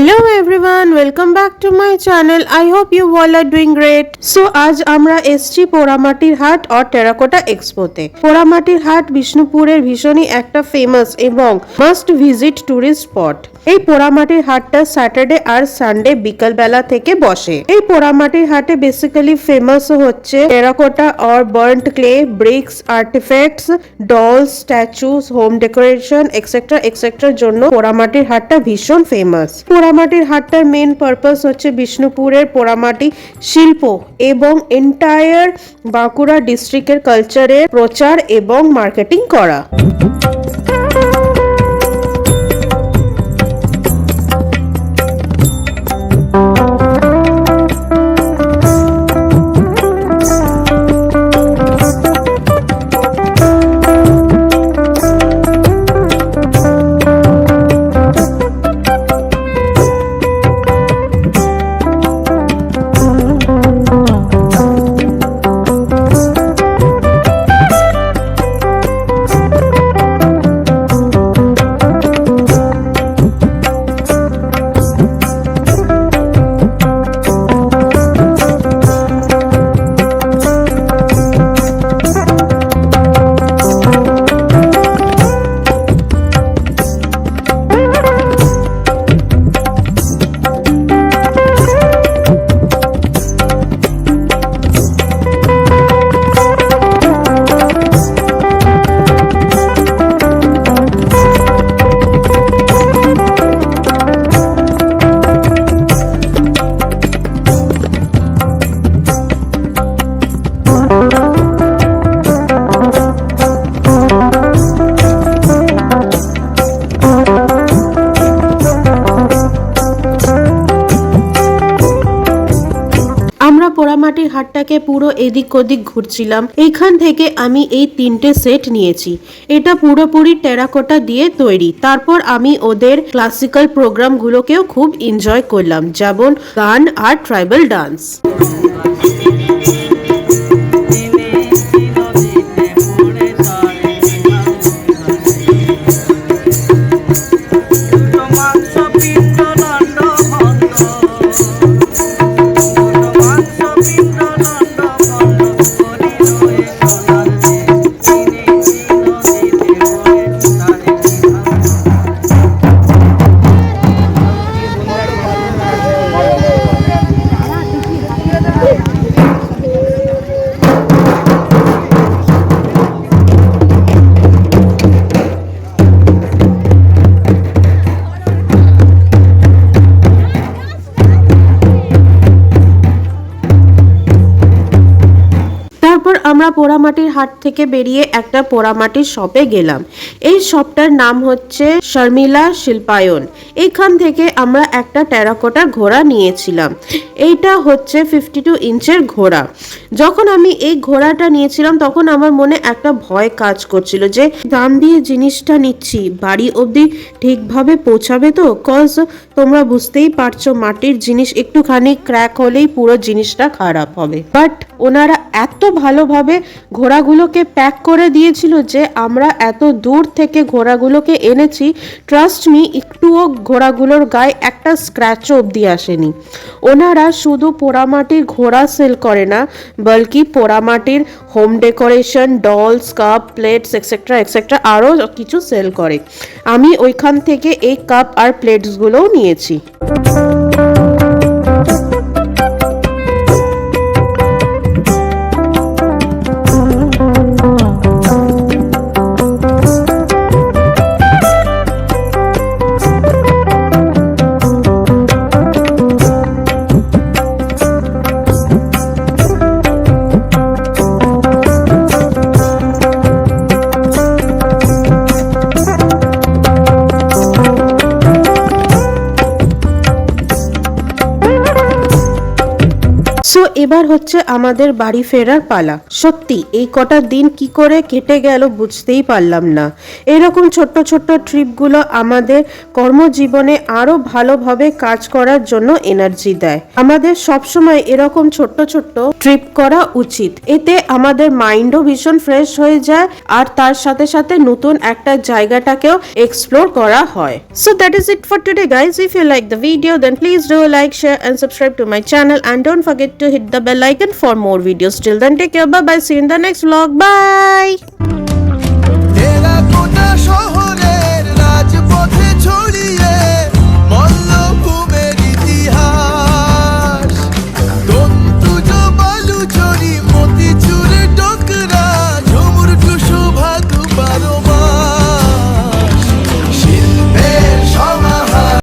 Hello everyone welcome back to my channel I hope you all are doing great so আজ আমরা এসছি পোড়ামাটির হাট অর টেরাকোটা এক্সপোতে পোড়ামাটির হাট বিষ্ণুপুরের ভীষণই একটা ফেমাস এবং মাস্ট ভিজিট টুরিস্ট স্পট এই পোড়ামাটির হাটটা স্যাটারডে আর সানডে বিকাল বেলা থেকে বসে। এই পোড়ামাটির হাটে বেসিক্যালি ফেমাস হচ্ছে terracotta or burnt clay bricks artifacts dolls statues home decoration etcetera এক্সেট্রার জন্য পোড়ামাটির হাটটা ভীষণ ফেমাস পোড়ামাটির হাটটার মেন পারপাস হচ্ছে বিষ্ণুপুরের পোড়ামাটি শিল্প এবং এন্টায়ার বাঁকুড়া ডিস্ট্রিক্টের কালচারের প্রচার এবং মার্কেটিং করা। হাটটাকে পুরো এদিক ওদিক ঘুরছিলাম। এখান থেকে আমি এই তিনটে সেট নিয়েছি। এটা পুরোপুরি টেরাকোটা দিয়ে তৈরি। তারপর আমি ওদের ক্লাসিক্যাল প্রোগ্রামগুলোকেও খুব এনজয় করলাম, যেমন গান আর ট্রাইবাল ডান্স। আমরা পোড়ামাটির হাট থেকে বেরিয়ে একটা পোড়ামাটির শপে গেলাম। এই শপটার নাম হচ্ছে শর্মিলা শিল্পায়ন। এখান থেকে আমরা একটা টেরাকোটার ঘোড়া নিয়েছিলাম। এইটা হচ্ছে ফিফটি টু ইঞ্চের ঘোড়া। যখন আমি এই ঘোড়াটা নিয়েছিলাম, তখন আমার মনে একটা ভয় কাজ করছিল যে, দাম দিয়ে জিনিসটা নিচ্ছি, বাড়ি অবধি ঠিকভাবে পৌঁছাবে তো? কজ তোমরা বুঝতেই পারছ, মাটির জিনিস একটুখানি ক্র্যাক হলেই পুরো জিনিসটা খারাপ হবে। বাট ওনারা এত ভালোভাবে ঘোড়াগুলোকে প্যাক করে দিয়েছিল যে আমরা এত দূর থেকে ঘোড়াগুলোকে এনেছি ট্রাস্ট মি একটুও ঘোড়াগুলোর গায়ে একটা স্ক্র্যাচ অবধি আসেনি। ওনারা শুধু পোড়ামাটির ঘোড়া সেল করে না, বলকি পোড়ামাটির home decoration dolls cup plates etcetera etcetera আরও কিছু সেল করে। আমি ওইখান থেকে এই কাপ আর প্লেটসগুলোও নিয়েছি। এবার হচ্ছে আমাদের বাড়ি ফেরার পালা। সত্যি, এই কটা দিন কি করে কেটে গেল বুঝতেই পারলাম না। এরকম ছোট্ট ছোট্ট ট্রিপগুলো আমাদের কর্মজীবনে আরও ভালোভাবে কাজ করার জন্য এনার্জি দেয়। আমাদের সবসময় এরকম ছোট্ট ছোট্ট ট্রিপ করা উচিত। এতে আমাদের মাইন্ডও ভীষণ ফ্রেশ হয়ে যায় আর তার সাথে সাথে নতুন একটা জায়গাটাকেও এক্সপ্লোর করা হয়। So that is it for today guys if you like the video then please do like share and subscribe my channel and and don't forget to the bell icon for more videos. Till then, take care. Bye bye. See you in the next vlog. Bye.